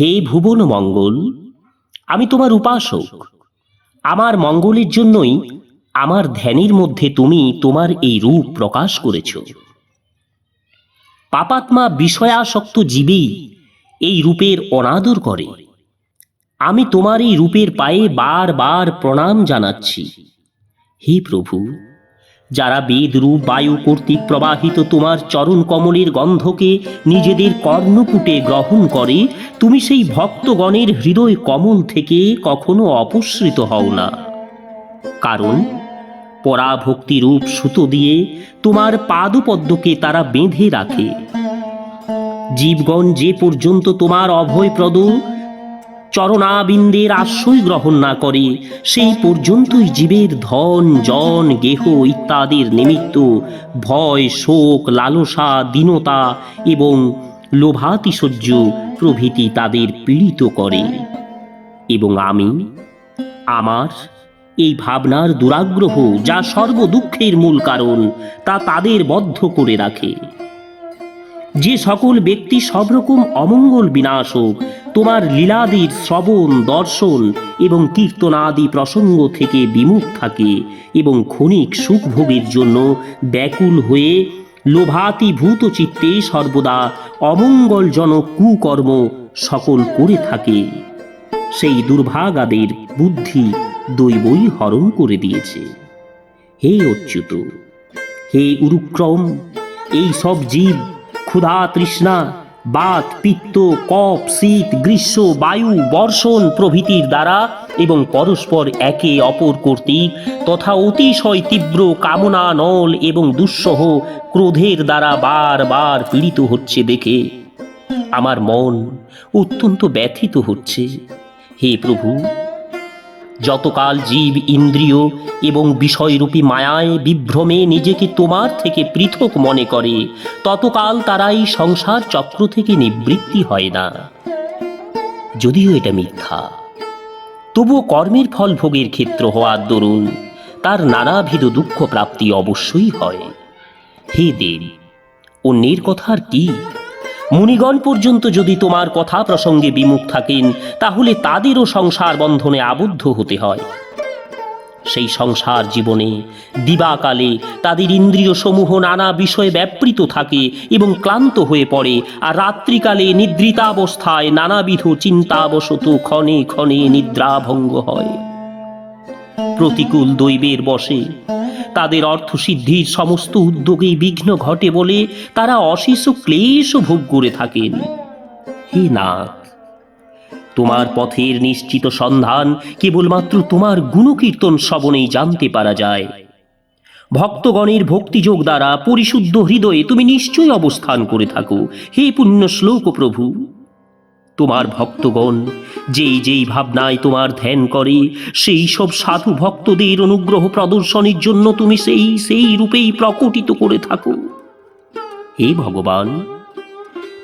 হে ভুবন মঙ্গল, আমি তোমার উপাসক। আমার মঙ্গলের জন্যই আমার ধ্যানের মধ্যে তুমি তোমার এই রূপ প্রকাশ করেছ। পাপাত্মা বিষয়াসক্ত জীবেই এই রূপের অনাদর করে। আমি তোমার এই রূপের পায়ে বারবার প্রণাম জানাচ্ছি। হে প্রভু যারা বেদরূপ বায়ু কর্তৃক প্রবাহিত তোমার চরণ কমলের গন্ধকে নিজেদের কর্ণপুটে গ্রহণ করে, তুমি সেই ভক্তগণের হৃদয় কমল থেকে কখনো অপসৃত হও না। কারণ পরাভক্তি রূপ সুতো দিয়ে তোমার পাদপদ্মকে তারা বেঁধে রাখে। জীবগণ যে পর্যন্ত তোমার অভয়প্রদ চরণাবিন্দের আশ্রয় গ্রহণ না করে, সেই পর্যন্তই জীবের ধন, জন, গেহ ইত্যাদির নিমিত্ত ভয়, শোক, লালসা, দীনতা এবং লোভাতিশয্য প্রভৃতি তাদের পীড়িত করে। এবং আমি, আমার এই ভাবনার দুরাগ্রহ যা সর্বদুঃখের মূল কারণ, তা তাদের বদ্ধ করে রাখে। যে সকল ব্যক্তি সব রকম অমঙ্গল বিনাশক তোমার লীলাদির শ্রবণ, দর্শন এবং কীর্তনাদি প্রসঙ্গ থেকে বিমুখ থাকে এবং ক্ষণিক সুখভোগের জন্য ব্যাকুল হয়ে লোভাতিভূত চিত্তে সর্বদা অমঙ্গলজনক কুকর্ম সকল করে থাকে। সেই দুর্ভাগাদের বুদ্ধি দৈবই হরণ করে দিয়েছে। হে অচ্যুত, হে উরুক্রম, এই সব জীব, ক্ষুধা তৃষ্ণা বাত, পিত্ত কপ শীত, গ্রীষ্ম, বায়ু, বর্ষণ প্রভৃতির দ্বারা এবং পরস্পর একে অপর কর্তৃক তথা অতিশয় তীব্র কামনা, নল এবং দুঃসহ ক্রোধের দ্বারা বারবার পীড়িত হচ্ছে দেখে। আমার মন অত্যন্ত ব্যথিত হচ্ছে। হে প্রভু যতকাল জীব ইন্দ্রিয় এবং বিষয়রূপী মায়ায় বিভ্রমে নিজেকে তোমার থেকে পৃথক মনে করে, ততকাল তারা এই সংসার চক্র থেকে নিবৃত্তি হয় না। যদিও এটা মিথ্যা। তবুও কর্মের ফল ভোগের ক্ষেত্র হওয়ার দরুন তার নানাবিধ দুঃখ প্রাপ্তি অবশ্যই হয়। হে দেব, অন্যের কথার কি মুনিগণ পর্যন্ত যদি তোমার কথা প্রসঙ্গে বিমুখ থাকেন, তাহলে তাদেরও সংসার বন্ধনে আবদ্ধ হতে হয়। সেই সংসার জীবনে দিবাকালে তাদের ইন্দ্রিয় সমূহ নানা বিষয়ে ব্যাপৃত থাকে এবং ক্লান্ত হয়ে পড়ে, আর রাত্রিকালে নিদ্রিতাবস্থায় নানাবিধ চিন্তাবশত ক্ষণে ক্ষণে নিদ্রাভঙ্গ হয়। প্রতিকূল দৈবের বসে তাদের অর্থসিদ্ধির সমস্ত উদ্যোগেই বিঘ্ন ঘটে বলে তারা অশেষ ক্লেশ ভোগ করে থাকেন। হে নাথ তোমার পথের নিশ্চিত সন্ধান কেবলমাত্র তোমার গুণকীর্তন শ্রবণেই জানতে পারা যায়। ভক্তগণের ভক্তিযোগ দ্বারা পরিশুদ্ধ হৃদয়ে তুমি নিশ্চয়ই অবস্থান করে থাকো। হে পুণ্য শ্লোক প্রভু। তোমার ভক্তগণ, যেই যেই ভাবনায় তোমার ধ্যান করে, সেই সব সাধু ভক্তদের অনুগ্রহ প্রদর্শনের জন্য তুমি সেই সেই রূপেই প্রকটিত করে থাকো। হে ভগবান,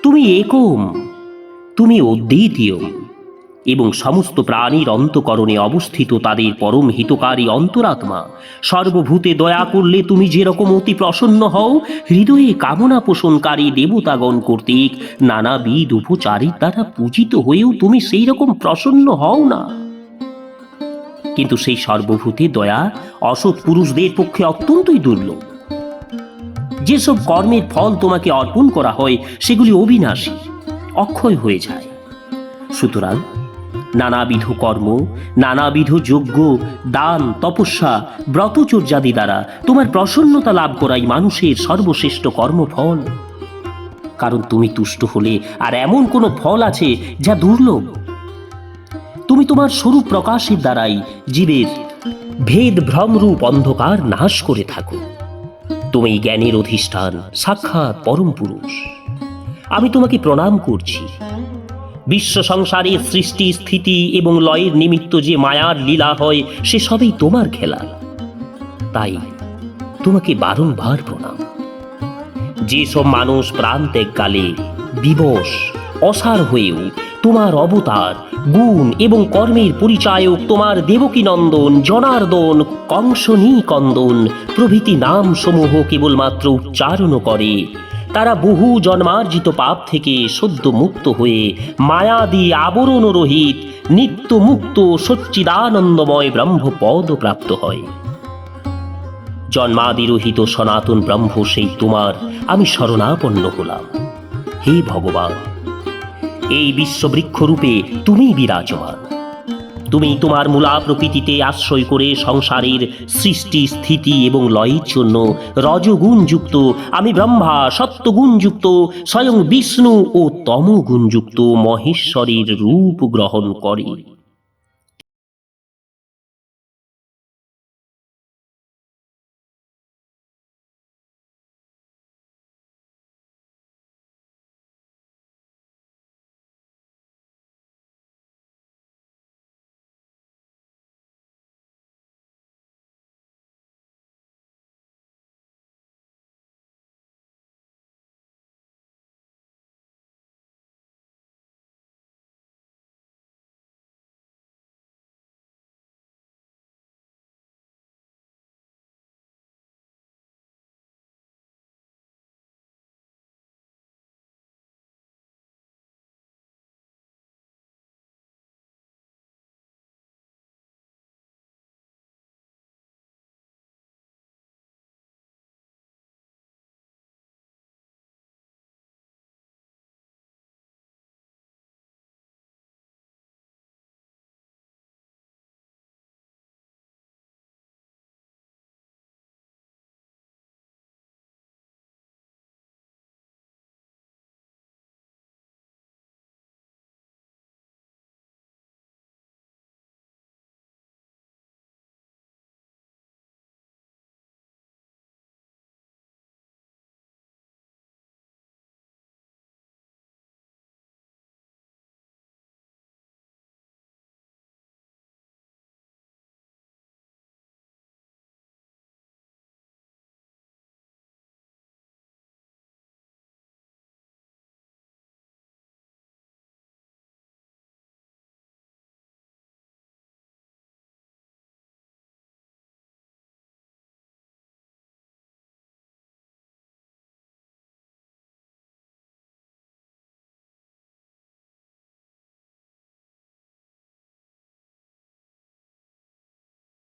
তুমি একম, তুমি অদ্বিতীয় এবং সমস্ত প্রাণীর অন্তকরণে অবস্থিত তাদের পরম হিতকারী অন্তরাত্মা, সর্বভূতে দয়া করলে তুমি যেরকম অতি প্রসন্ন হও, হৃদয়ে কামনা পোষণকারী দেবতাগণ কর্তৃক নানাবিধ উপচারীর দ্বারা পূজিত হয়েও তুমি সেই রকম প্রসন্ন হও না। কিন্তু সেই সর্বভূতে দয়া অসৎ পুরুষদের পক্ষে অত্যন্তই দুর্লভ। যেসব কর্মের ফল তোমাকে অর্পণ করা হয়, সেগুলি অবিনাশী, অক্ষয় হয়ে যায়। সুতরাং নানাবিধ কর্ম, নানাবিধ যজ্ঞ, দান, তপস্যা, ব্রতচর্যাদি দ্বারা তোমার প্রসন্নতা লাভ করাই মানুষের সর্বশ্রেষ্ঠ কর্মফল। কারণ তুমি তুষ্ট হলে আর এমন কোনো ফল আছে যা দুর্লভ? তুমি তোমার স্বরূপ প্রকাশের দ্বারাই জীবের ভেদ ভ্রমরূপ অন্ধকার নাশ করে থাকো। তুমি জ্ঞানের অধিষ্ঠান, সাক্ষাৎ পরম পুরুষ। আমি তোমাকে প্রণাম করছি। বিশ্ব সংসারের সৃষ্টি, স্থিতি এবং লয়ের নিমিত্ত যে মায়ার লীলা হয়, সে সবই তোমার খেলা। তাই তোমাকে বারংবার প্রণাম। যেসব মানুষ প্রাণ ত্যাগকালে বিবশ, অসার হয়েও তোমার অবতার, গুণ এবং কর্মের পরিচায়ক তোমার দেবকী নন্দন জনার্দন কংসনী কন্দন প্রভৃতি নাম সমূহ কেবলমাত্র উচ্চারণ করে তারা বহু জন্মার্জিত পাপ থেকে সদ্য মুক্ত হয়ে মায়াদি আবরণ রহিত নিত্য মুক্ত সচ্চিদানন্দময় ব্রহ্মপদ প্রাপ্ত হয়। জন্মাদিরহিত সনাতন ব্রহ্ম সেই তোমার, আমি শরণাপন্ন হলাম। হে ভগবান, এই বিশ্ববৃক্ষরূপে তুমি বিরাজমান। তুমি তোমার মূলা প্রকৃতিতে আশ্রয় করে সংসারের সৃষ্টি, স্থিতি এবং লয়ের জন্য রজগুণযুক্ত, আমি ব্রহ্মা, সত্যগুণযুক্ত, স্বয়ং বিষ্ণু ও তমগুণযুক্ত মহেশ্বরের রূপ গ্রহণ করে।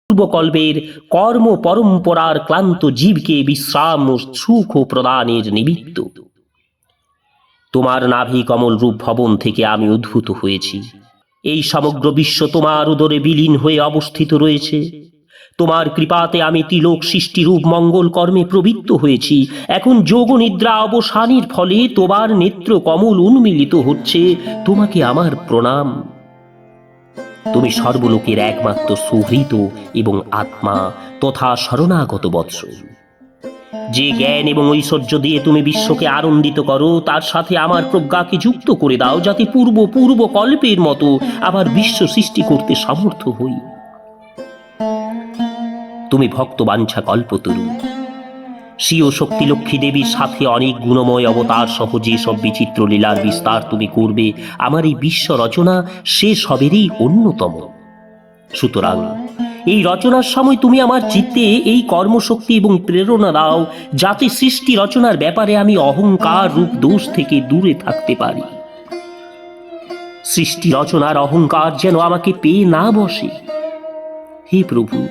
পূর্বকল্পের কর্ম পরম্পরার ক্লান্ত জীবকে বিশ্রাম ও সুখ প্রদানের নিমিত্ত। তোমার নাভি কমল রূপ ভবন থেকে আমি উদ্ভূত হয়েছি। এই সমগ্র বিশ্ব তোমার উদরে বিলীন হয়ে অবস্থিত রয়েছে। তোমার কৃপাতে আমি তিলক সৃষ্টিরূপ মঙ্গল কর্মে প্রবৃত্ত হয়েছি। এখন যোগ নিদ্রা অবসানের ফলে তোমার নেত্র কমল উন্মিলিত হচ্ছে। তোমাকে আমার প্রণাম। তুমি সর্বলোকের একমাত্র সুহৃত এবং আত্মা তথা শরণাগত বৎস। যে জ্ঞান এবং ঐশ্বর্য দিয়ে তুমি বিশ্বকে আনন্দিত করো, তার সাথে আমার প্রজ্ঞাকে যুক্ত করে দাও, যাতে পূর্ব পূর্ব কল্পের মতো আবার বিশ্ব সৃষ্টি করতে সমর্থ হই। তুমি ভক্ত বাঞ্ছা কল্পতরু। স্বীয় শক্তি লক্ষ্মী দেবীর সাথে অনেক গুণময় অবতার সহ যে সব বিচিত্র লীলার বিস্তার তুমি করবে, আমার এই বিশ্ব রচনা সে সবেরই অন্যতম। সুতরাং, এই রচনার সময় তুমি আমার চিত্তে এই কর্মশক্তি এবং প্রেরণা দাও, যাতে সৃষ্টি রচনার ব্যাপারে আমি অহংকার রূপ দোষ থেকে দূরে থাকতে পারি। সৃষ্টি রচনার অহংকার যেন আমাকে পেয়ে না বসে। হে প্রভু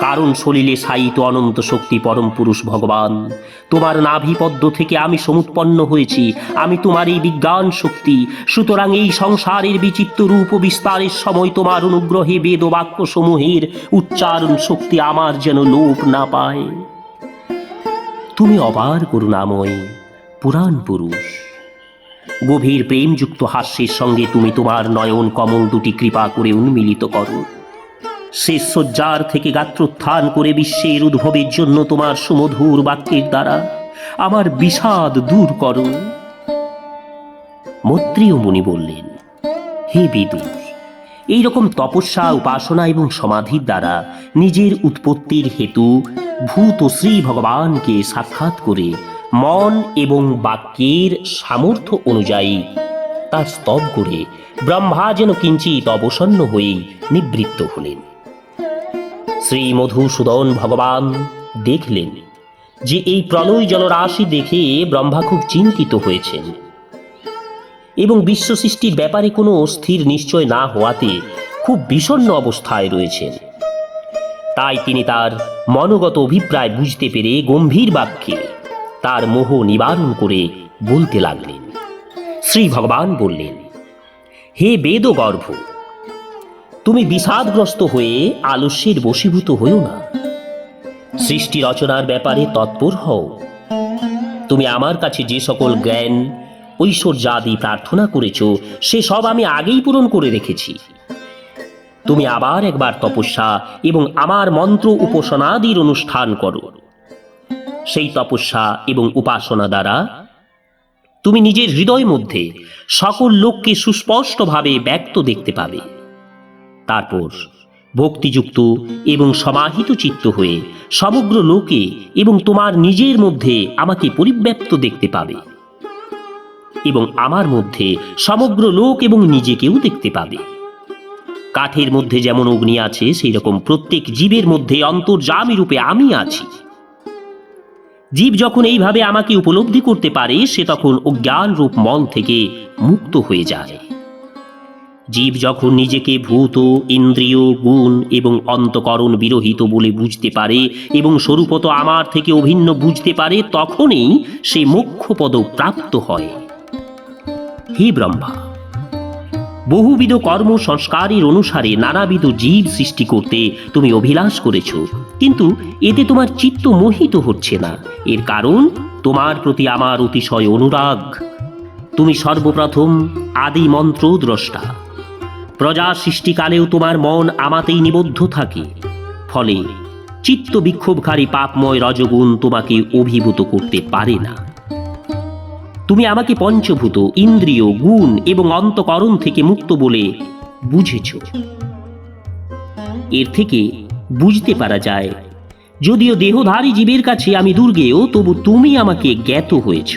কারণ সলিলে সাইত অনন্ত শক্তি পরম পুরুষ ভগবান। তোমার নাভিপদ্ম থেকে আমি সমুৎপন্ন হয়েছি, আমি তোমার এই বিজ্ঞান শক্তি। সুতরাং এই সংসারের বিচিত্র রূপ বিস্তারের সময় তোমার অনুগ্রহে বেদ ও বাক্য সমূহের উচ্চারণ শক্তি আমার যেন লোপ না পায়। তুমি অবার করুণাময় পুরাণ পুরুষ। গভীর প্রেমযুক্ত হাস্যের সঙ্গে তুমি তোমার নয়ন কমল দুটি কৃপা করে উন্মিলিত করো। শেষ শয্যার থেকে গাত্রোত্থান করে বিশ্বের উদ্ভবের জন্য তোমার সুমধুর বাক্যের দ্বারা আমার বিষাদ দূর করো। মৈত্রীয় মুনি বললেন, হে বিদুর এই রকম তপস্যা, উপাসনা এবং সমাধির দ্বারা নিজের উৎপত্তির হেতু ভূত শ্রী ভগবানকে সাক্ষাৎ করে মন এবং বাক্যের সামর্থ্য অনুযায়ী তার স্তব করে ব্রহ্মা যেন কিঞ্চিত অবসন্ন হয়েই নিবৃত্ত হলেন। শ্রী মধুসূদন ভগবান দেখলেন যে এই প্রলয় জলরাশি দেখে ব্রহ্মা খুব চিন্তিত হয়েছেন। এবং বিশ্ব সৃষ্টির ব্যাপারে কোনো স্থির নিশ্চয় না হওয়াতে খুব বিষণ্ণ অবস্থায় রয়েছেন। তাই তিনি তার মনোগত অভিপ্রায় বুঝতে পেরে গম্ভীর বাক্যে তার মোহ নিবারণ করে বলতে লাগলেন। শ্রী ভগবান বললেন, হে বেদগর্ভ তুমি বিষাদগ্রস্ত হয়ে আলস্যের বশীভূত হয়েও না। সৃষ্টি রচনার ব্যাপারে তৎপর হও। তুমি আমার কাছে যে সকল জ্ঞান, ঐশ্বর্যাদি প্রার্থনা করেছ, সে সব আমি আগেই পূরণ করে রেখেছি। তুমি আবার একবার তপস্যা এবং আমার মন্ত্র উপাসনাদির অনুষ্ঠান করো। সেই তপস্যা এবং উপাসনা দ্বারা তুমি নিজের হৃদয় মধ্যে সকল লোককে সুস্পষ্টভাবে ব্যক্ত দেখতে পাবে। তারপর ভক্তিযুক্ত এবং সমাহিত চিত্ত হয়ে সমগ্র লোকে এবং তোমার নিজের মধ্যে আমাকে পরিব্যাপ্ত দেখতে পাবে এবং আমার মধ্যে সমগ্র লোক এবং নিজেকেও দেখতে পাবে। কাঠের মধ্যে যেমন অগ্নি আছে সেই রকম প্রত্যেক জীবের মধ্যে অন্তর্যামী রূপে আমি আছি। জীব যখন এইভাবে আমাকে উপলব্ধি করতে পারে, সে তখন অজ্ঞান রূপ মল থেকে মুক্ত হয়ে যায়। জীব যখন নিজেকে ভূত, ইন্দ্রিয়, গুণ এবং অন্তকরণ বিরহিত বলে বুঝতে পারে এবং স্বরূপত আমার থেকে অভিন্ন বুঝতে পারে, তখনই সে মোক্ষপদ প্রাপ্ত হয়। হে ব্রহ্মা, বহুবিধ কর্ম সংস্কারের অনুসারে নানাবিধ জীব সৃষ্টি করতে তুমি অভিলাষ করেছ, কিন্তু এতে তোমার চিত্ত মোহিত হচ্ছে না। এর কারণ, তোমার প্রতি আমার অতিশয় অনুরাগ। তুমি সর্বপ্রথম আদি মন্ত্র দ্রষ্টা প্রজা সৃষ্টিকালেও তোমার মন আমাতেই নিবদ্ধ থাকে। ফলে চিত্ত বিক্ষোভকারী পাপময় রজগুণ তোমাকে অভিভূত করতে পারে না। তুমি আমাকে পঞ্চভূত, ইন্দ্রিয়, গুণ এবং অন্তকরণ থেকে মুক্ত বলে বুঝেছ। এর থেকে বুঝতে পারা যায়, যদিও দেহধারী জীবের কাছে আমি দুর্গেও তবু তুমি আমাকে জ্ঞাত হয়েছ।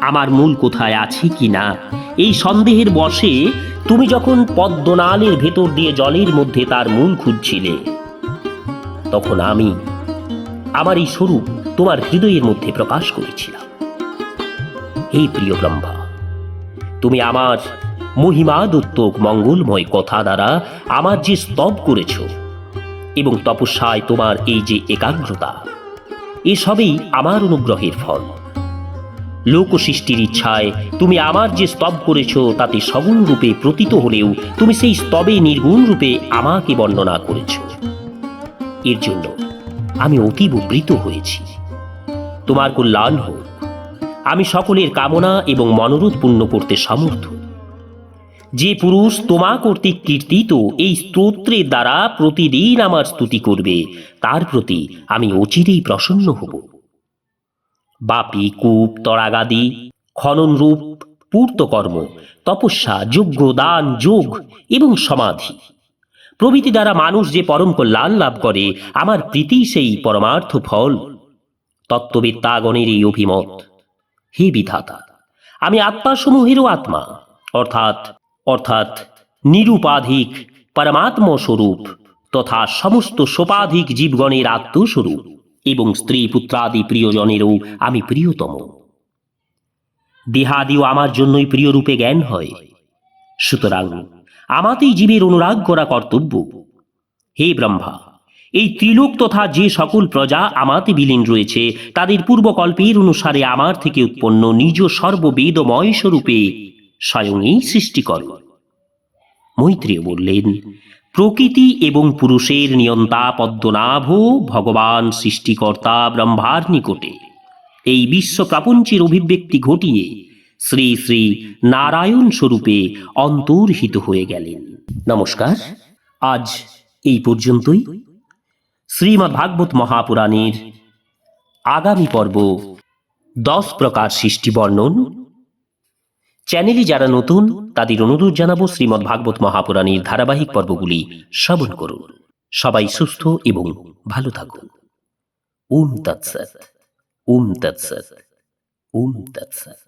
আমার মূল কোথায় আছে কি না এই সন্দেহের বশে তুমি যখন পদ্মনালের ভেতর দিয়ে জলের মধ্যে তার মূল খুঁজছিলে, তখন আমি আমার এই স্বরূপ তোমার হৃদয়ের মধ্যে প্রকাশ করেছিলাম। হে প্রিয় ব্রহ্মা, তুমি আমার মহিমাদত্তক মঙ্গলময় কথা দ্বারা আমার যে স্তব করেছ এবং তপস্যায় তোমার এই যে একাগ্রতা এসবই আমার অনুগ্রহের ফল। লোক সৃষ্টির ইচ্ছায় তুমি আমার যে স্তব করেছ, তাতে সগুণ রূপে প্রতীত হলেও তুমি সেই স্তবে নির্গুণ রূপে আমাকে বর্ণনা করেছ। এর জন্য আমি অতীব বৃত হয়েছি। তোমার কল্যাণ হোক। আমি সকলের কামনা এবং মনোরোধ পূর্ণ করতে সমর্থ। যে পুরুষ তোমা কর্তৃক কীর্তিত এই স্তোত্রের দ্বারা প্রতিদিন আমার স্তুতি করবে, তার প্রতি আমি অচিরেই প্রসন্ন হব। বাপি, কূপ, তরাগাদি, খনন রূপ, পূর্তকর্ম, তপস্যা, যজ্ঞ, দান, যোগ এবং সমাধি। প্রভৃতি দ্বারা মানুষ যে পরম কল্যাণ লাভ করে, আমার প্রীতি সেই পরমার্থ ফল। তত্ত্ববিদ্যাগণের এই অভিমত। হে বিধাতা, আমি আত্মাসমূহেরও আত্মা, অর্থাৎ অর্থাৎ নিরুপাধিক পরমাত্ম স্বরূপ তথা সমস্ত সোপাধিক জীবগণের আত্মস্বরূপ। এবং স্ত্রী পুত্রাদি প্রিয়জনেরও আমি প্রিয়তম। দেহাদিও আমার জন্যই প্রিয় রূপে জ্ঞান হয়। সুতরাং আমাতেই জীবের অনুরাগ করা কর্তব্য। হে ব্রহ্মা, এই ত্রিলোক তথা যে সকল প্রজা আমাতে বিলীন রয়েছে, তাদের পূর্বকল্পের অনুসারে আমার থেকে উৎপন্ন নিজ সর্ববেদময় স্বরূপে স্বয়ংই সৃষ্টি কর। মৈত্রেয় বললেন প্রকৃতি এবং পুরুষের নিয়ন্তা পদ্মনাভ ভগবান সৃষ্টিকর্তা ব্রহ্মার নিকটে। এই বিশ্ব প্রাপঞ্চের অভিব্যক্তি ঘটিয়ে শ্রী শ্রী নারায়ণ স্বরূপে অন্তর্হিত হয়ে গেলেন। নমস্কার, আজ এই পর্যন্তই। শ্রীমৎ ভাগবত মহাপুরাণের আগামী পর্ব দশ প্রকার সৃষ্টি বর্ণন চ্যানেলে যারা নতুন, তাদের অনুরোধ জানাব শ্রীমৎ ভাগবত মহাপুরাণের ধারাবাহিক পর্বগুলি শ্রবণ করুন। সবাই সুস্থ এবং ভালো থাকুন। ওম তৎসৎ ওম তৎসৎ ওম তৎসৎ।